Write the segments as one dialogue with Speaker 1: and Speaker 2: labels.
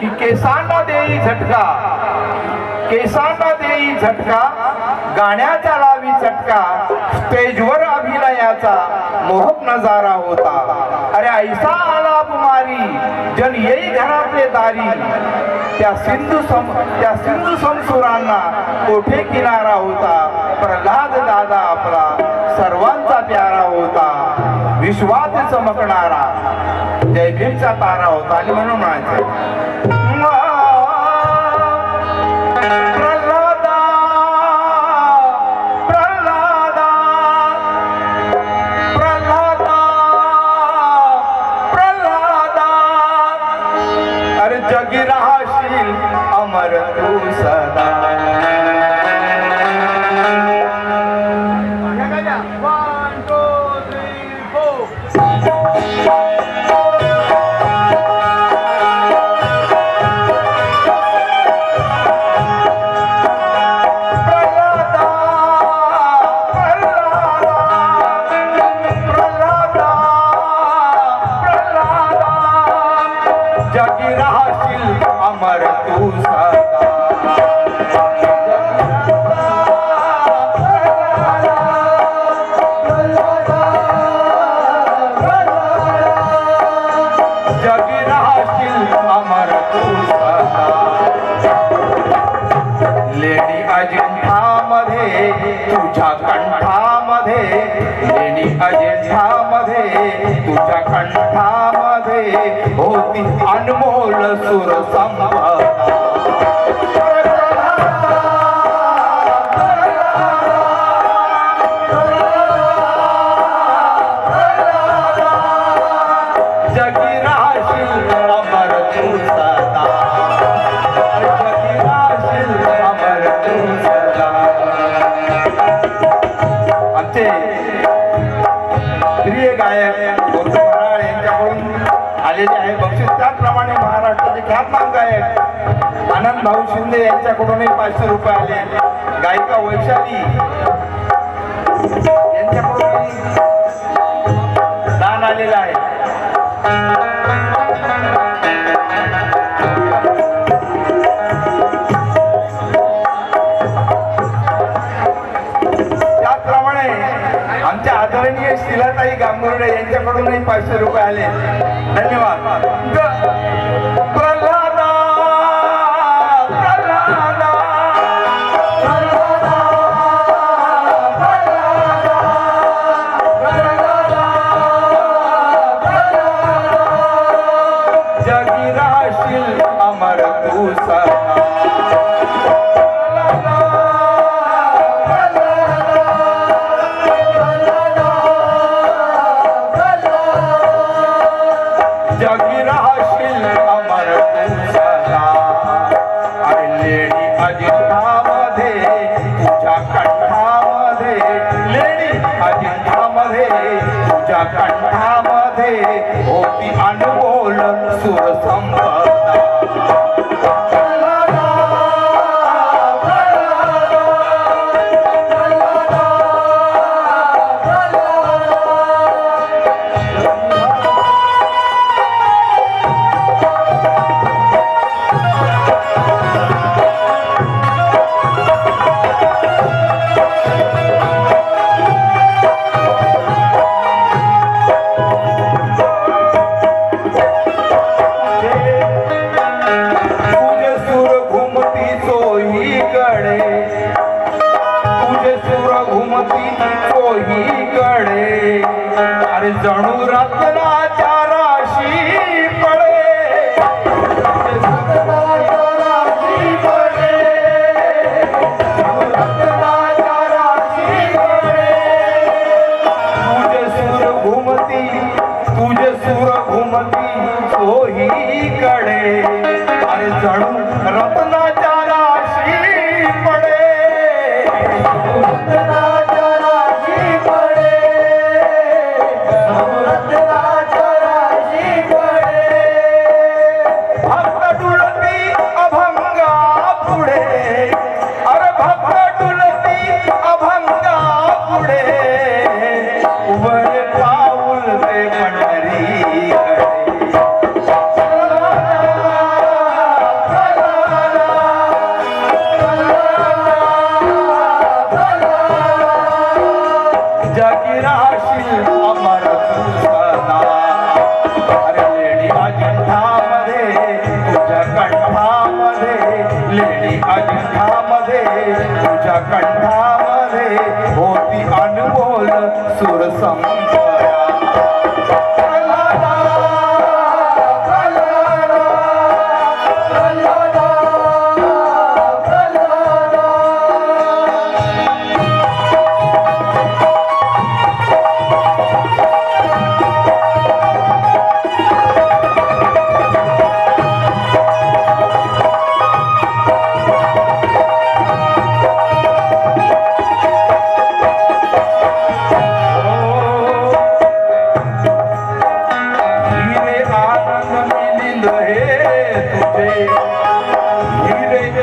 Speaker 1: की केसांना देई झटका केसांना देई झटका गाण्याचा लावी चटका स्टेजवर अभिनयाचा मोहक नजारा होता. अरे ऐसा आलाप मारी जन येई घरातले दारी. त्या सिंधू सम त्या सिंधू संसुरांना कोठे किनारा होता? प्रल्हाद दादा आपला सर्वांचा प्यारा होता. विश्वात चमकणारा. जय भीमचा तारा होता आणि म्हणून म्हणायचं. तुझ्या कंठामध्ये होती अनमोल सुर संपदा भाऊ शिंदे यांच्याकडूनही पाचशे रुपये आले. गायिका वैशाली. यांच्याकडूनही दान आलेलं आहे. त्याचप्रमाणे आमच्या आदरणीय शिलाताई गांगुर्डे यांच्याकडूनही पाचशे रुपये आले. धन्यवाद. तुझ्या कंठामध्ये होती अनमोल सुर अरे जणू song.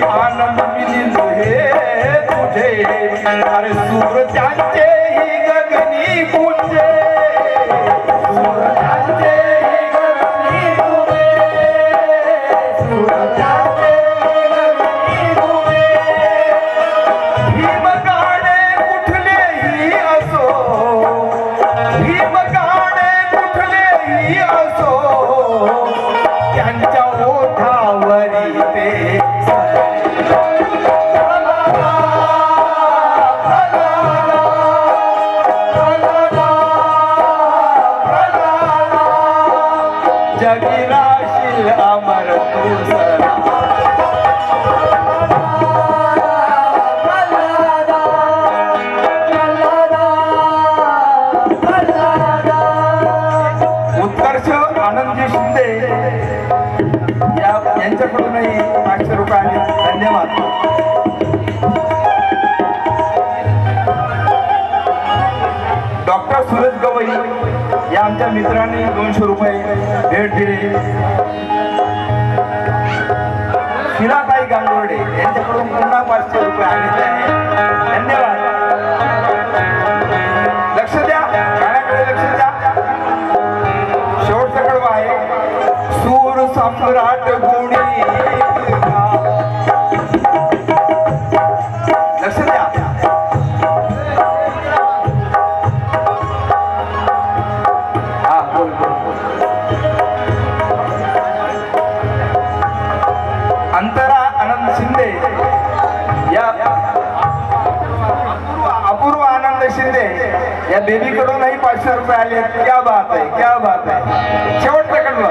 Speaker 1: आनंद मिले तुझे चाचे ई गगनी पूजे जगी राशील अमर तू सदा यांच्याकडूनही पाचशे रुपये आले धन्यवाद. मित्रांनी दोनशे रुपये भेट दिले. हिराताई गांगोर्डे यांच्याकडून पुन्हा पाचशे रुपये आणले आहे धन्यवाद. बेबीकडूनही पाचशे रुपये आले क्या बात आहे क्या बात आहे. शेवटचा कडवा